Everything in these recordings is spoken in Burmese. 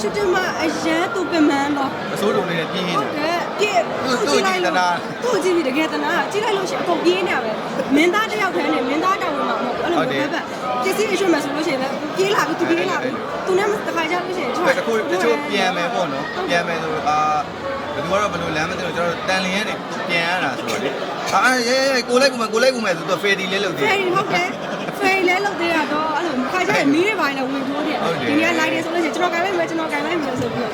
ရှုတင်မအရန်သူပမန်းတော့အစိုးတုံနေတဲ့ပြင်းရင်းဟုတ်တယ်တယ်ပြည့်သူ့သူ့ကြည့်သနာသူ့ကြည့်ပြီးတကယ်တနာကြည့်လိုက်လို့ရှိရင်အကုန်ပြင်းနေရပဲမင်းသားတစ်ယောက်တည်းနဲ့မင်းသားတောင်းဝင်မှာမဟုတ်ဘူးအဲ့လိုမျိုးပဲပစ္စည်းအရွှေ့မယ်ဆိုလို့ရှိရင်လည်းပြေးလာပြီသူပြေးလာပြီသူနဲ့တခါကြလို့ရှိရင်တခုတချို့ပြန်မယ်ပေါ့နော်ပြန်မယ်ဆိုအာဘယ်သူကတော့ဘယ်လိုလမ်းမသိတော့ကျွန်တော်တန်လျင်ကနေပြန်ရတာဆိုတော့လေအာရဲရဲကိုလိုက်ကူမယ်ကိုလိုက်ကူမယ်ဆိုတော့ဖေဒီလေးလုပ်သေးဖေးဟုတ်တယ်ဖေးလဲလုပ်သေးရတော့အဲ့လိုခါကြရင်မီးတွေပိုင်းလည်းဝင်ထိုးတယ်ဒီနေ့လိုက်တယ်ဆိုလို့ရှိရင် ကျွန်တော်ကင်လိုက်မယ်ကျွန်တော်ကင်လိုက်မယ်ဆိုပြီးတော့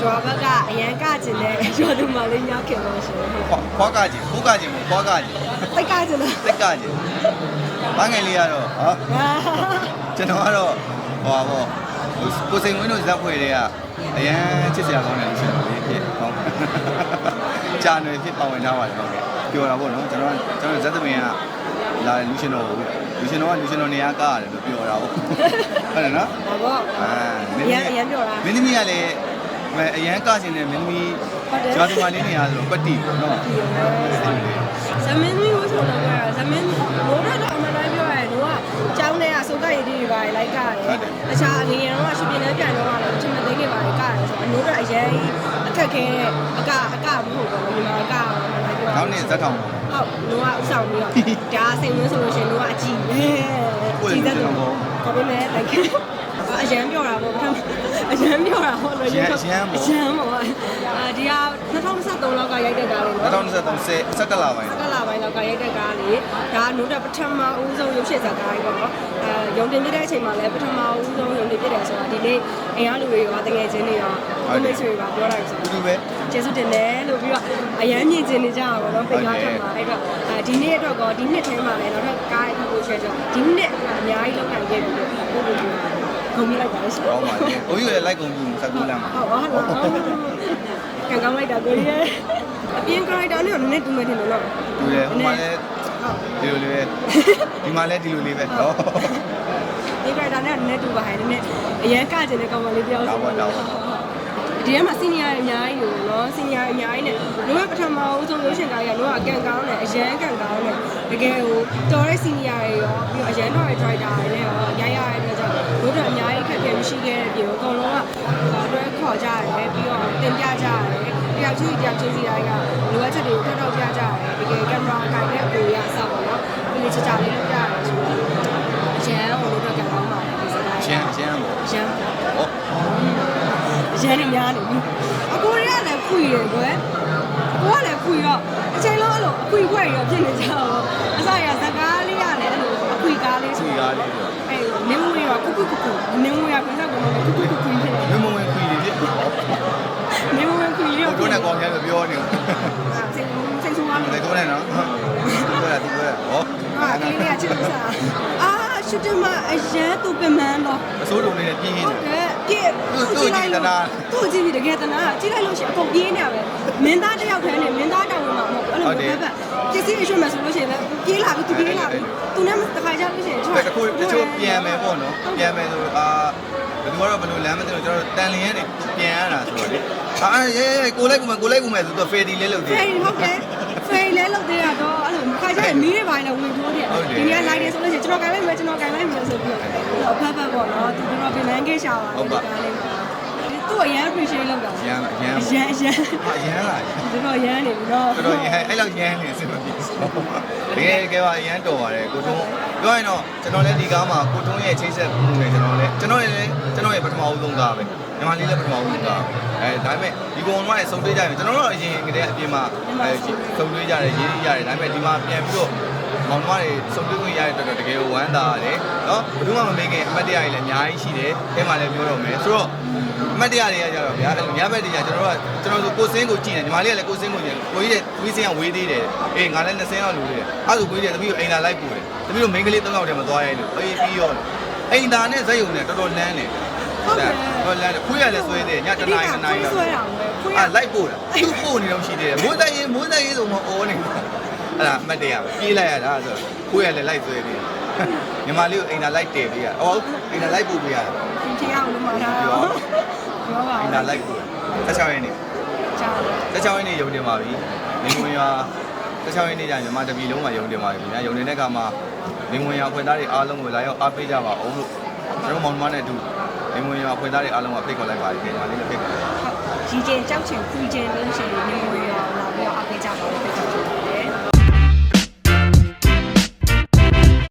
ရွာဘက်ကအရန်ကကျင်တဲ့ရွာသူမလေးညောက်ခင်လို့ရှိရင်ဟုတ်ခွားကကြီးကိုကကြီးမခွားကကြီးတိတ်ကကျင်လို့တက်ကကြီးဘာငယ်လေးကတော့ဟာကျွန်တော်ကတော့ဟောပါဘောကိုစိန်ဝင်းတို့ဇက်ဖွေတွေကအရန်ချစ်စရာကောင်းတယ်လို့ဆိုတော့လေဖြစ်ဟုတ်ကြာနယ်ဖြစ်ပါဝင်ထားပါတယ်ဟုတ်ကဲ့ပြောတာပေါ့နော်ကျွန်တော်ကျွန်တော်ဇက်သမင်က လာလူရှင်တော်လူရှင်တော်ကလူရှင်တော်နေရာကားရတယ်လို့ပြောတာပေါ့ဟုတ်တယ်နော်ဘာပေါ့အာအရန်အရန်ပြောတာမင်းသမီးကလည်းအရန်ကရှင်တဲ့မင်းသမီးဟုတ်တယ်ဂျာတူမလေးနေရာဆိုတော့ပတိပေါ့နော်ဇမင်းမျိုးဆိုတော့ပြောဇမင်းမိုးတော့အမှန်တိုင်းပြောရတယ်တို့ကကျောင်းထဲကစုပ်ကရည်တွေပါလိုက်ကြတယ်တခြားအငယ်ရောကရှုပြင်းနေပြန်တော့လည်းချင်းမသိနေပါလေကြတယ်ဆိုတော့အနိုးတော့အရင်အခက်ခဲအကအကမဟုတ်ဘူးဒီမှာအကမှ န်တိုင်းပြောနောက်နေ့ဇက်ထောင်ပေါ့ဟုတ်တို့ကဥဆောင်ပြီးတော့ဒါစိန်ဝင်းဆိုလို့ရှိရင်တို့ကအကြည့်ပဲကြည့်တဲ့သူဘာပဲလဲလိုက်အရန်ပြောတာပေါ့ပထမအရန်ပြောတာဟုတ်လို့အရန်ပေါ့အာဒီက2023လောက်ကရိုက်တဲ့ကားလေးနော်2023ဆယ်17လပိုင်းကလာပိုင်းလောက်ကရိုက်တဲ့ကားလေးဒါနို့တက်ပထမဦးဆုံးရုပ်ရှင်ဇာတ်ကားကြီးပေါ့နော်အဲရုံတင်ပြတဲ့အချိန်မှာလည်းပထမဦးဆုံးရုံတင်ပြတယ်ဆိုတာဒီနေ့အိမ်အားလူတွေရောတကယ်ချင်းတွေရော ကိုမိတ်ဆွေတွေကပြောလိုက်ဆိုတူတူပဲကျေးဇူးတင်တယ်လို့ပြီးတော့အရန်မြင့်ကျင်နေကြတာပေါ့နော်ပိတ်ကားထက်မှာအဲ့တော့အဲဒီနေ့အတွက်ကောဒီနှစ်ထဲမှာလည်းနောက်ထပ်ကားတစ်ခုရှယ်တော့ဒီနှစ်အများကြီးလောက်ခံခဲ့ပြီးတော့ပို့ပို့ပြီးဂုဏ်မိလိုက်ပါလေရှင်ဟောပါလေကိုကြီးလည်းလိုက်ကုန်ပြီစကူလမ်းမှာဟုတ်ဟုတ်ဟုတ်ကံကောင်းလိုက်တာကိုကြီးရဲ့အပြင် character နဲ့နည်းနည်းတူမယ်ထင်တယ်နော်တူတယ်ဟိုမှာလည်းဒီလိုလေးပဲဒီမှာလည်းဒီလိုလေးပဲဟောဒီ character နဲ့နည်းနည်းတူပါဟဲ့နည်းနည်းအရန်ကကျင်တဲ့ကောင်မလေးတယောက်ဆိုတော့ ဒီထဲမှာ senior အများကြီးလို့နော် senior အများကြီးနဲ့တို့ကပထမဦးဆုံးရုပ်ရှင်ကားကြီးကတို့ကအကန်ကောင်းတယ်အရန်ကန်ကောင်းတယ်တကယ်ဟိုတော်တဲ့ senior တွေရောပြီးတော့အရန်တော်တဲ့ driver တွေနဲ့ရောရိုက်ရတဲ့အတွက်ကြောင့်တို့တို့အများကြီးအခက်အခဲမရှိခဲ့တဲ့ပြေကိုအကုန်လုံးကတွဲခေါ်ကြရတယ်ပြီးတော့တင်ပြကြရတယ်တယောက်ချင်းတယောက်ချင်းစီတိုင်းကလိုအပ်ချက်တွေကိုထောက်ထောက်ပြကြရတယ်တကယ်ကင်မရာကင်တဲ့အပေါ်ရအဆောက်ပေါ့နော်ဒီလိုချာချာလေးလုပ်ကြရတယ်ဆိုတော့အရန်ဟိုတို့ကကန်ကောင်းပါတယ်ဒီစကား ရှမ်းရှမ်းပေါ့ ရန် ဟော ရန်နေများနေပြီအကိုတွေကလည်းခွေတယ်ကွယ်အကိုကလည်းခွေတော့အချိန်လုံးအဲ့လိုအခွေခွဲရောဖြစ်နေကြတော့အစရဇကားလေးကလည်းအဲ့လိုအခွေကားလေးသူဆိုကားလေးပေါ့အဲ့နင်းမွေးရောကုကုကုကုနင်းမွေးရပြန်တော့ကုကုကုကုဖြစ်နေမင်းမဝင်ခွေလေးဖြစ်နင်းမွေးခွေရောဟိုတို့နဲ့ကောင်ကျပြောနေတယ်စိတ်စိတ်ဆိုးသွားတယ်ဒီကုန်းနဲ့နော်သူပြောတာသူပြောတာဟောဟာကလေးကချစ်လို့စားအာရှုတင်မအရန်သူပမန်းတော့အစိုးတုံနေတဲ့ပြင်းရင်းဟုတ်တယ်တယ် ပြည့်သူ့ကြည့်လိုက်လို့သူ့ကြည့်ပြီးတကယ်တနာကြည့်လိုက်လို့ရှိရင်အကုန်ပြေးနေရပဲမင်းသားတစ်ယောက်တည်းနဲ့မင်းသားတောင်းဝင်မှာမဟုတ်ဘူးအဲ့လိုမျိုးပဲပစ္စည်းအရွှေ့မယ်ဆိုလို့ရှိရင်လည်းပြေးလာပြီသူပြေးလာပြီသူနဲ့တခါကြလို့ရှိရင်တခုတချို့ပြန်မယ်ပေါ့နော်ပြန်မယ်ဆိုအာဘယ်သူကတော့ဘယ်လိုလမ်းမသိတော့ကျွန်တော်တန်လျင်ကနေပြန်ရတာဆိုတော့လေအာရဲရဲကိုလိုက်ကူမယ်ကိုလိုက်ကူမယ်ဆိုတော့ဖေဒီလေးလုပ်သေးဖေးဟုတ်တယ်ဖေးလဲလုပ်သေးရတော့အဲ့လိုခါကြရင်မီးတွေပိုင်းလည်းဝင်ထိုးတယ်ဒီနေ့လိုက်တယ်ဆိုလို့ရှိရင်ကျွန်တော်ကင်လိုက်မယ်ကျွန်တော်ကင်လိုက်မယ်ဆိုပြီးတော့အဖက်ဖက်ပေါ့နော်သူ တို့ကပြန်ခဲ့ရှာပါလေဒီကားလေးမှာသူ့အရန် appreciate လုပ်တာရမ်းရမ်းအရန်အရန်အရမ်းလာသူတို့ရန်နေပြီနော်တော်တော်ရမ်းအဲ့လောက်ရမ်းနေစင်မပြေတကယ်ကဲပါရမ်းတော်ပါတယ်ကိုထုံးပြောရင်တော့ကျွန်တော်လည်းဒီကားမှာကိုထုံးရဲ့ချိတ်ဆက်မှုနဲ့ကျွန်တော်လည်းကျွန်တော်လည်းကျွန်တော်ရဲ့ပထမဦးဆုံးကားပဲညီမလေးလည်းပထမဦးဆုံးကားအဲဒါပေမဲ့ဒီကောင်ကလည်းစုံတွေးကြတယ်ကျွန်တော်တို့အရင်ကတည်းကအပြင်မှာအဲစုံတွေးကြတယ်ရေးရေးရတယ်ဒါပေမဲ့ဒီမှာပြန်ပြီးတော့ မောင်နှမတွေစုံတွေးခွင့်ရတဲ့တော်တော်တကယ်ဝမ်းသာရတယ်နော်ဘယ်သူမှမမေးခင်အမတ်တရားတွေလည်းအများကြီးရှိတယ်အဲမှာလည်းပြောတော့မယ်ဆိုတော့အမတ်တရားတွေကကြတော့ဗျာအဲ့လိုညဘက်တွေကကျွန်တော်တို့ကကျွန်တော်တို့ကိုစင်းကိုကြည့်နေညီမလေးကလည်းကိုစင်းကိုကြည့်ကိုကြီးတဲ့ဝီးစင်းကဝေးသေးတယ်အေးငါလည်း20လောက်လူသေးတယ်အဲ့ဒါကိုကြီးတဲ့သမီးကိုအိမ်သာလိုက်ပို့တယ်သမီးတို့မိန်းကလေး၃ယောက်တည်းမသွားရိုက်လို့အေးပြီးရောအိမ်သာနဲ့ဇက်ယုံနဲ့တော်တော်လန်းတယ်ဟုတ်တယ်တော်လန်းတယ်ခွေးရလည်းဆွဲတယ်ညတနားတနားလောက်ဆွဲတာပဲခွေးရအဲ့လိုက်ပို့တာသူ့ပို့နေတော့ရှိသေးတယ်မိုးတိုက်ရင်မိုးတိုက်ရင်ဆိုမှအော်နေ အဲ့ဒါအမတ်တရားပဲပြေးလိုက်ရတာဆိုခွေးရလည်းလိုက်ဆွဲသေးတယ်ညီမလေးကိုအိမ်သာလိုက်တယ်ပေးရအော်အိမ်သာလိုက်ပို့ပေးရတယ်ပြင်ချင်အောင်လို့မှာတာပြောပါအိမ်သာလိုက်ပို့တယ်16ရက်နေ့ချားတယ်တခြားရင်းနေရုံတင်ပါပြီ။နေဝင်ရွာတခြားရင်းနေကြမြန်မာတပြည်လုံးမှာရုံတင်ပါပြီ။ညာရုံတင်တဲ့အခါမှာလင်းဝင်ရဖွယ်သားတွေအားလုံးကိုလာရောက်အားပေးကြပါအောင်လို့ကျွန်တော်မောင်နှမနဲ့အတူလင်းဝင်ရဖွယ်သားတွေအားလုံးကဖိတ်ခေါ်လိုက်ပါတယ်ဒီမှာလေးလည်းဖိတ်ခေါ်လိုက်ဟုတ်ရီကျင်ကြောက်ချင်ခူကျင်လို့ရှိရင်နေမွေရောလာပြီးတော့အပေးကြပါဦး